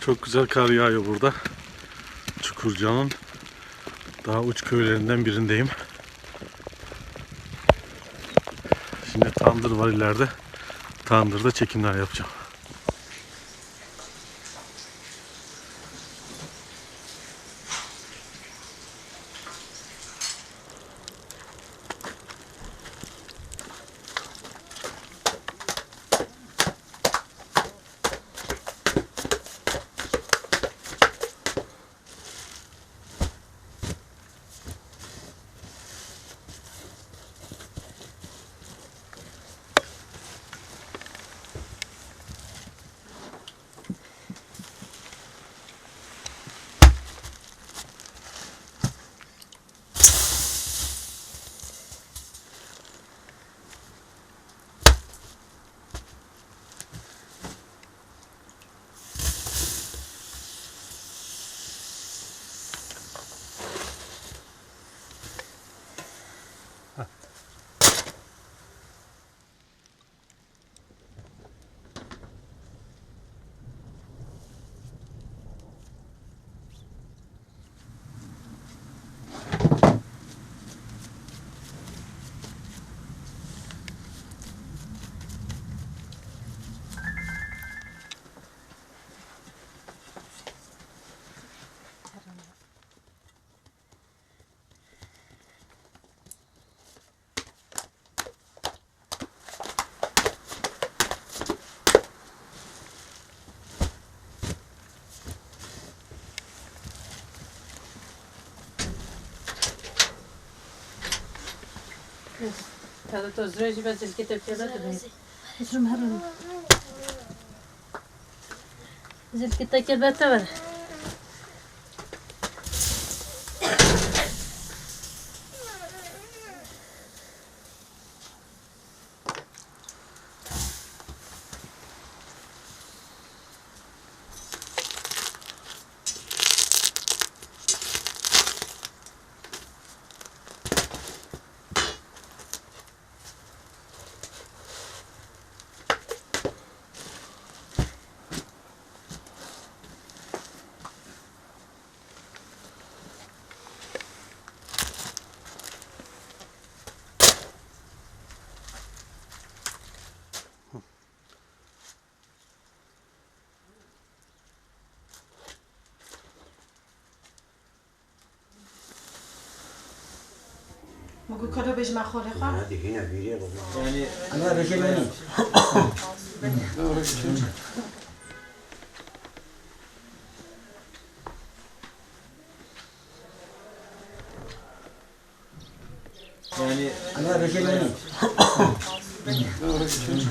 Çok güzel kar yağıyor burada. Çukurca'nın daha uç köylerinden birindeyim. Şimdi tandır var ileride. Tandırda çekimler yapacağım. هذا تزرج بس الكتاب كذا Esrum harun. Zil kita kelbata var. مگو کارو بهش مخوره خواه نه دیگه نه بیریه بابا Yani ama reçelini. Yani ama reçelini.